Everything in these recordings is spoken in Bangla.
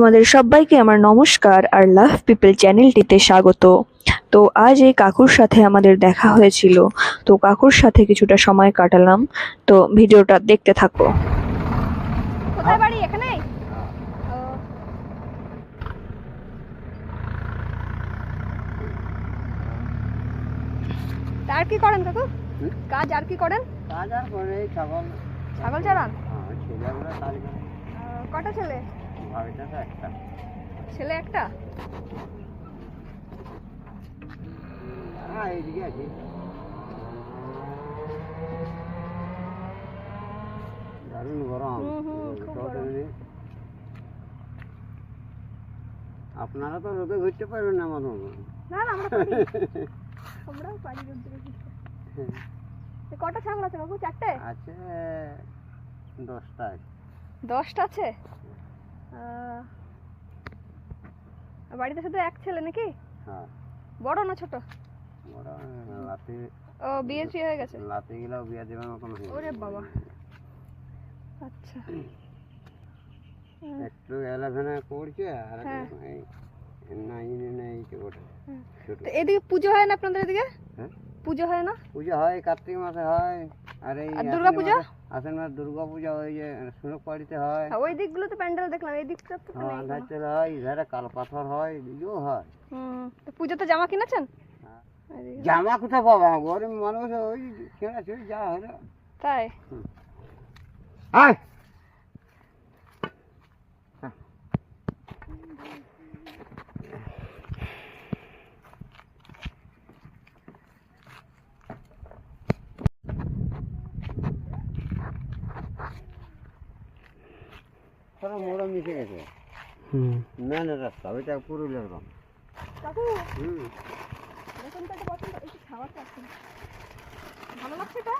তোমাদের সবাইকে আমার নমস্কার আর লাভ পিপল চ্যানেলটিতে স্বাগত। তো আজ এই কাকুর সাথে আমাদের দেখা হয়েছিল। তো কাকুর সাথে কিছুটা সময় কাটালাম। তো ভিডিওটা দেখতে থাকো। কোথায় বাড়ি? এখানে? আর কি করেন কাকু? কাজ আর কি করেন? কাজ আর করে ছাগল। ছাগল চড়ান হ্যাঁ কটা ছেলে? একটা। ছেলে একটা? হ্যাঁ এইদিকে আছে। দারুণ গরম। আপনারা তো রোদে ঘুরতে পারবেন না আমার না না আমরা পারি। আমরাও পারি রোদ্দুরে ঘুরতে। কটা ছাগল আছে কাকু চারটে? আছে দশটা আছে। দশটা আছে? বাড়িতে শুধু এক ছেলে নাকি? হ্যাঁ। বড় না ছোট? লাতি। ও বিয়ে টিয়ে হয়ে গেছে? লাতি গেলেও বিয়া দেওয়ার মতন হয়ে ওরে বাবা। আচ্ছা। একটু এলেভেনে পড়ছে আর হ্যাঁ। নাইনে নেই ওটা তো এদিকে পুজো হয় না আপনাদের এদিকে? হ্যাঁ? পুজো হয় না? পূজা হয় কার্তিক মাসে হয়। আর এই আর দুর্গা পূজা? আশ্বিন মাসে দুর্গা পূজা ওই যে সুনক পাড়িতে হয়। ওই দিকগুলো তো প্যান্ডেল দেখলাম এই দিকটা তো হ্যাঁ হয় ইধারে কাল পাথর হয় হয়। হুম তো পুজোতে জামা কিনেছেন? হ্যাঁ। জামা কোথায় পাবো? গরিব মানুষ ওই কেনা ছিল যা হলো। তাই? সব মোড় মিশে গেছে। মেন রাস্তা ওইটা পুরুলিয়ার গ্রাম কাকু হুম। দেখুন তো এটা পছন্দ একটু খাওয়াতে আসুন ভালো লাগছে এটা?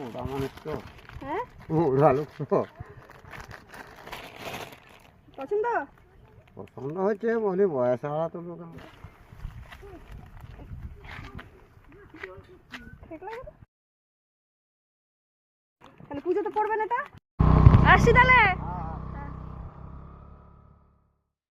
ওটা মানুষ তো। হ্যাঁ? ওরা লোক তো। পছন্দ? পছন্দ হচ্ছে বলি বয়স আলা তো লোক। ঠিক লাগে তাহলে পুজোতে এটা? আসছি তাহলে।